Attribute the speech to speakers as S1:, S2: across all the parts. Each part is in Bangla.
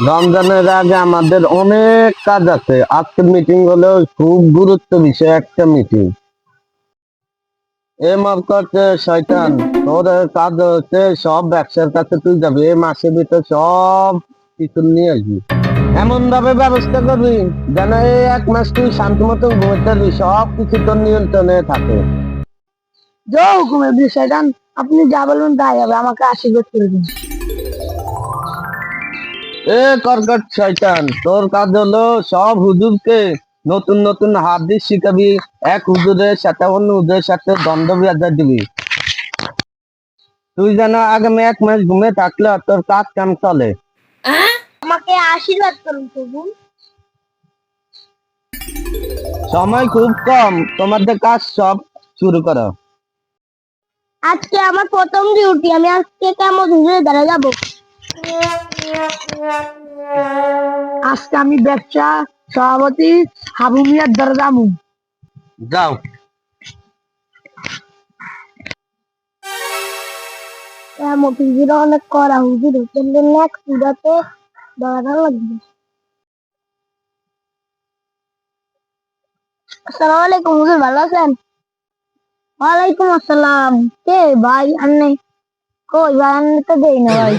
S1: রমজানের আগে আমাদের অনেক কাজ আছে। আজকের মিটিং হলো খুব গুরুত্ব বিষয় একটা মিটিং এ মাফ শয়তান। তোর কাজ হচ্ছে সব ব্যবসার কাছে তুই যাবি। ভিতর সব কিছু নিয়ে আসবি। এমন ভাবে ব্যবস্থা করবি যেন এই এক মাস তুই শান্তি মতো ঘুমাতে সব কিছু তোর নিয়ন্ত্রণে থাকে।
S2: জয় হুকুমের আপনি যা বলবেন তাই হবে। আমাকে আশীর্বাদ করে দিন।
S1: এ কর্কট শয়তান তোর কাজ হলো সব হুজুরকে নতুন নতুন হাদিস শিখাবি এক হুজুরের সাথে অন্য হুজুরের সাথে দ্বন্দ্ব বিয়াদা দিবি। তুই যেন আগামী এক মাস ঘুমে থাকলে তোর কাজ কাম চলে?
S2: আমাকে আশীর্বাদ করুন প্রভু।
S1: সময় খুব কম তোমাদের কাজ সব শুরু করো।
S2: আজকে আমার প্রথম ডিউটি আমি আজকে কেমন হুজুরে দ্বারা যাব? আজকে আমি ব্যবসা সভাপতি হাবু মিয়ার দ্বারা যাব
S1: যাও
S2: কেমন অনেক করা হুজুর হোটেল নেক্সট পূজাতে দাঁড়ানো লাগবে। আসসালামু আলাইকুম হুজুর ভালো আছেন? ওয়ালাইকুম আসসালাম। কে ভাই আন্নে? কই ভাই আন্নে তো দেই না ভাই।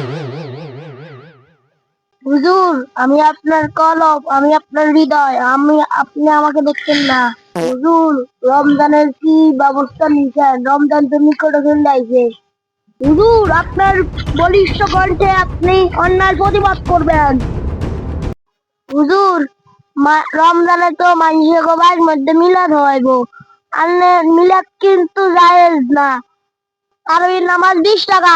S2: হুজুর, আমি আপনার কলব, আমি আপনার হৃদয়, আমি, আপনি আমাকে দেখছেন না। হুজুর, রমজানের কি ব্যবস্থা নিয়েছেন? রমজান তো নিকটে আইছে হুজুর, আপনার বলিষ্ঠ কণ্ঠে আপনি অন্যায় প্রতিবাদ করবেন। হুজুর রমজানে তো মানুষের গবাইয়ের মধ্যে মিলাদ হইব। আন্নে মিলাদ কিন্তু জায়েজ না। আর ওই নামাজ বিশ টাকা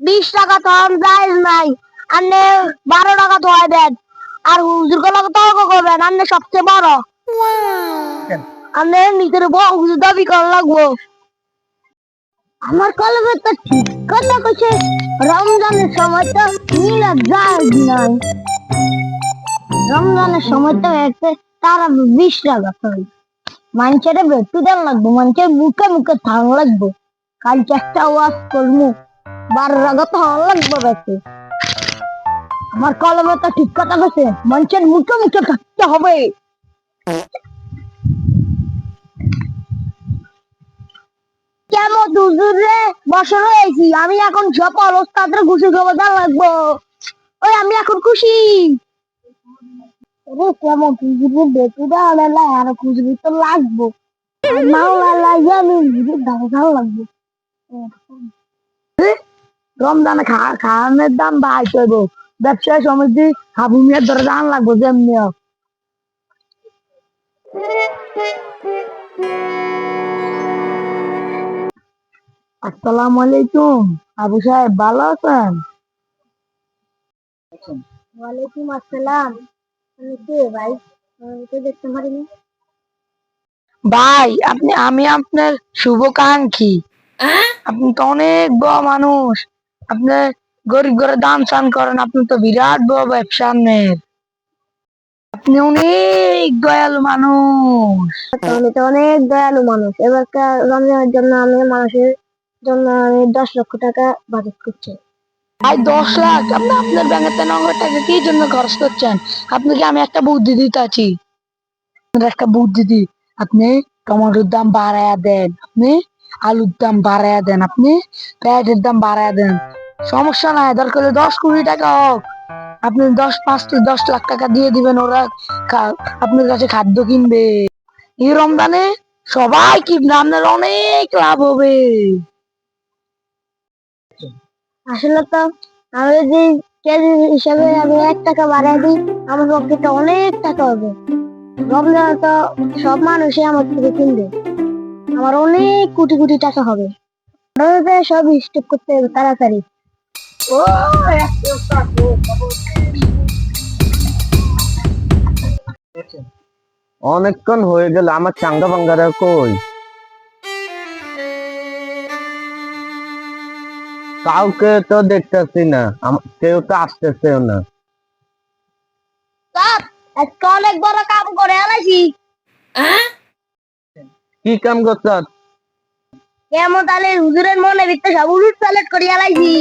S2: বিশ টাকা তখন জায়েজ নাই। আন্নে বারো টাকা হয় দেন। আর হুজুরগুলো তর্ক করবেন আন্নে সবচেয়ে বড়। আন্নে নিজের হুজুর দাবি করা লাগবো। আমার কলমে তো ঠিক কথা কইছে রমজানের সময় তো রমজানের সময় তো তারা বিশ টাকা করে। মানুষের বেশি দেন লাগবো মানুষের মুখে মুখে থান লাগবো। কাল চেষ্টা ওয়াজ করব বারো টাকা তো হওয়া লাগবে বেশি। আমার কলমে তো ঠিক কথা কইছে মানুষের মুখে মুখে থাকতে হবে। কেমন দুজুরে বছর হয়েছি আমি এখন সফল ওস্তাদের খুশি খবর লাগবো। ওই, আমি এখন খুশি। রে কেমন আলাদা আর খুশবু তো লাগবো। আমি লাগবো। রমজানে খাওয়ানোর দাম বাড়াই করব ব্যবসায় সমিতি হাবু মিয়ার ধরে দাম লাগবো যেমনি। আসসালামু আলাইকুম। আবু সাহেব ভালো আছেন? ওয়ালাইকুম আসসালাম। আমি কে ভাই? আমি দেখতে পারিনি। ভাই আপনি আমি আপনার শুভকাঙ্ক্ষী আপনি তো অনেক বড় মানুষ। আপনি গরিব ঘরে দান চান করেন আপনি তো বিরাট বড় ব্যবসা আপনার আপনি অনেক দয়ালু মানুষ। আমি তো অনেক দয়ালু মানুষ। এবার রমজানের জন্য আমি মানুষের জন্য আমি দশ লক্ষ টাকা বাজেট করছি। ভাই দশ লাখ? আপনি আপনার ব্যাংকের নগদ টাকা কি জন্য খরচ করছেন? আপনাকে আমি একটা বুদ্ধি দিতে আছি? একটা বুদ্ধি দি। আপনি টমেটোর দাম বাড়ায়া দেন। আপনি আলুর দাম বাড়ায়া দেন। আপনি পেঁয়াজের দাম বাড়ায়া দেন। সমস্যা নাই, দরকার হলে দশ কোটি টাকা হোক। আপনি দশ পাঁচ থেকে দশ লাখ টাকা দিয়ে দিবেন, ওরা আপনার কাছে খাদ্য কিনবে। এই রমজানে সবাই কিনবে আপনার অনেক লাভ হবে। আসলে তো আমি যদি কেজি হিসাবে আমি এক টাকা বাড়াই দিই, আমার পক্ষে অনেক টাকা হবে। রমজানে তো সব মানুষই আমার থেকে কিনবে। আমার অনেক কোটি কোটি টাকা হবে। সব স্টেপ করতে হবে তাড়াতাড়ি। ও
S1: অনেকক্ষণ হয়ে গেল আমার চাঙ্গা বাঙ্গারা কই? কাউকে তো দেখতেছি না কেউ তো আসতেছেও না।
S2: স্যার আজকে অনেক বড় কাম করে আলাইছি।
S1: কি কাম করছ
S2: কেমন তাহলে হুজুরের মনে ভিতরে সব উলুট পালট আলাইছি।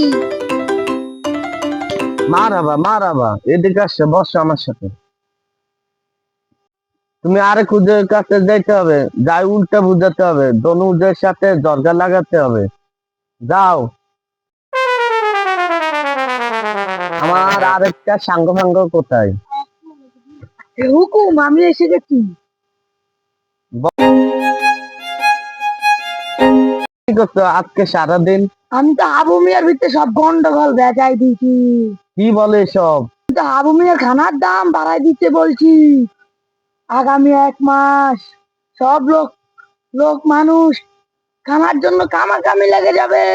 S1: মারাবা মারাবা। এদিকে আসছে বসো আমার সাথে। তুমি আরেক উজের কাছে যাইতে হবে। যাই উল্টা বুঝাতে হবে। দনু উজের সাথে দরজা লাগাতে হবে। যাও। আমার আরেকটা সাঙ্গ ফাঙ্গ কোথায়?
S2: হুকুম আমি এসে গেছি
S1: কি করছ আজকে সারাদিন?
S2: আমি তো আবু মিয়ার ভিতরে সব গন্ডগোল বেজাই দিছি
S1: কি বলে সব
S2: হাবু মিয়ার খানার দাম বাড়াই দিতে বলছি। আগামী এক মাস সব লোক লোক মানুষ খানার জন্য কামাকামি লেগে যাবে।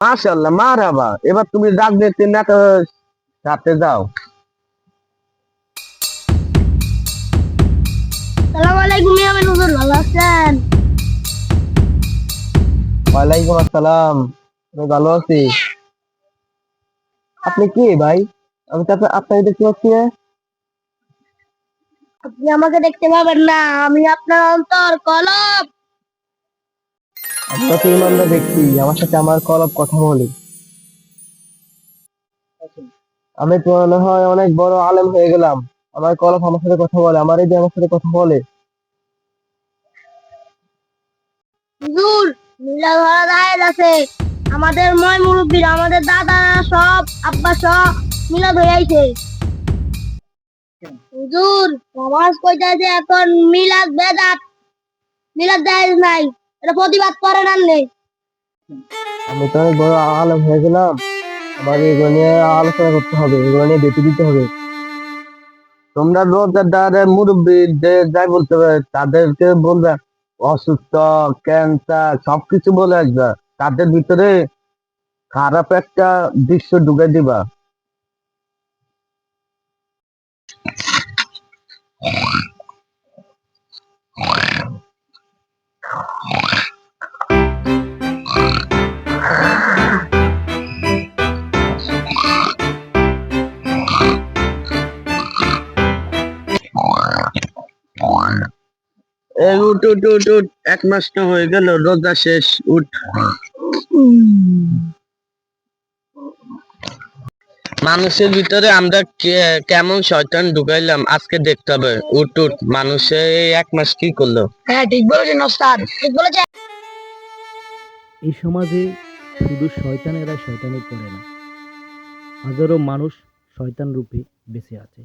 S1: মাশাল্লাহ মারাবা। এবার তুমি রাজনীতি নেতা সাথে যাও।
S2: সালাম আলাইকুম ভালো আছেন?
S1: ওয়ালাইকুম আসসালাম। ভালো আছি। আপনি কি ভাই? আমি তো আপনা- আপনাকে দেখতে পাচ্ছি না।
S2: আপনি আমাকে দেখতে পাবেন না আমি আপনার অন্তর কলব।
S1: আপনার তো ইমানদার ব্যক্তি আমার সাথে আমার কলব কথা বলে। আমি তো মনে হয় অনেক বড় আলেম হয়ে গেলাম। আমার কলব আমার সাথে কথা বলে আমার এই যে আমার সাথে কথা বলে।
S2: হুজুর মিলা ধরা দায়ের আছে। আমাদের ময় মুরব্বীর, আমাদের দাদা, সব আব্বা সব মিলা ধরাইছে হুজুর সমাজ কইতাছে এখন মিলাদ বেদাত, মিলাদ জায়েজ নাই, এটা প্রতিবাদ করে নানলে
S1: আমি তো বড় আলেম হয়ে গেলাম আমার এগুলো নিয়ে আলোচনা করতে হবে, এগুলো নিয়ে বেঁচে দিতে হবে। তোমরা রোজাদার মুরব্বী যাই বলতে হবে, তাদেরকে বলবে, অসুস্থ, ক্যান্সার, সবকিছু বলে আসবে। তাদের ভিতরে খারাপ একটা দৃশ্য ঢুকে দিবা। উঠ উঠ উঠ উঠ, এক মাস তো হয়ে গেল, রোজা শেষ, উঠ। মানুষের ভিতরে আমরা কেমন শয়তান ঢুকাইলাম আজকে দেখতে হবে। উঠ উঠ মানুষে এই এক মাস কি করল?
S2: হ্যাঁ ঠিক বলেছেন ওস্তাদ ঠিক বলেছেন।
S3: এই সমাজে শুধু শয়তানেরা শয়তানি করে না হাজারো মানুষ শয়তান রূপে বেঁচে আছে।